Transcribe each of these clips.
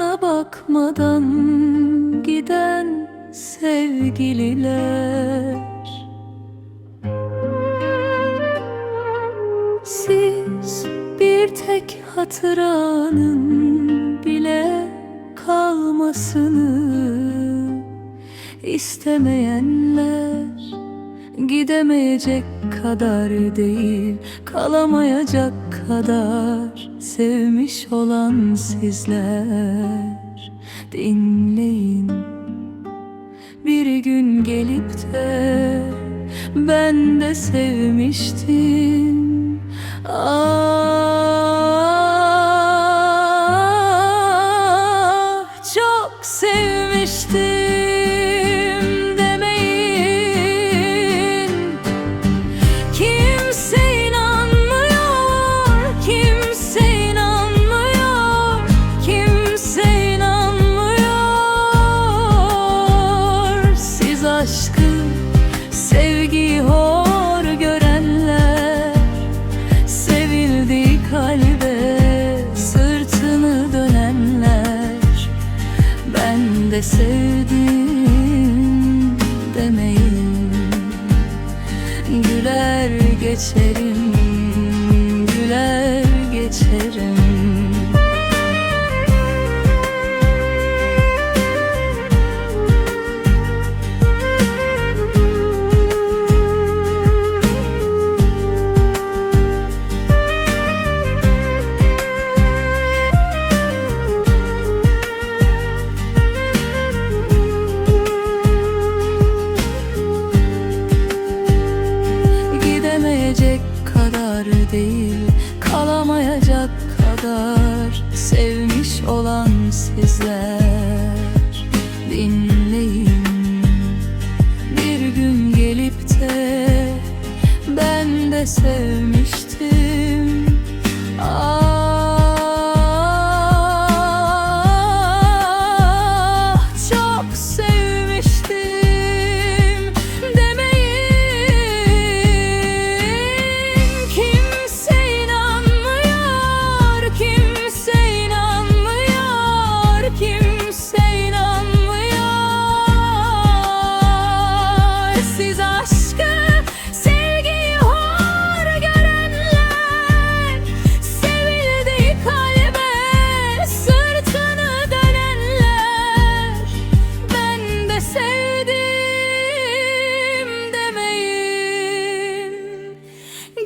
bakmadan giden sevgililer. Siz bir tek hatıranın bile kalmasını istemeyenler Gidemeyecek kadar değil Kalamayacak kadar Sevmiş olan sizler. Dinleyin. Bir gün gelip de Ben de sevmiştim. Ah sevgiyi hor görenler Sevildiği kalbe sırtını dönenler. Ben de sevdim demeyin Güler geçerim, kadar Sevmiş olan sizler. Dinleyin. Bir gün gelip de Ben de sevmiştim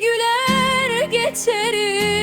güler geçerim.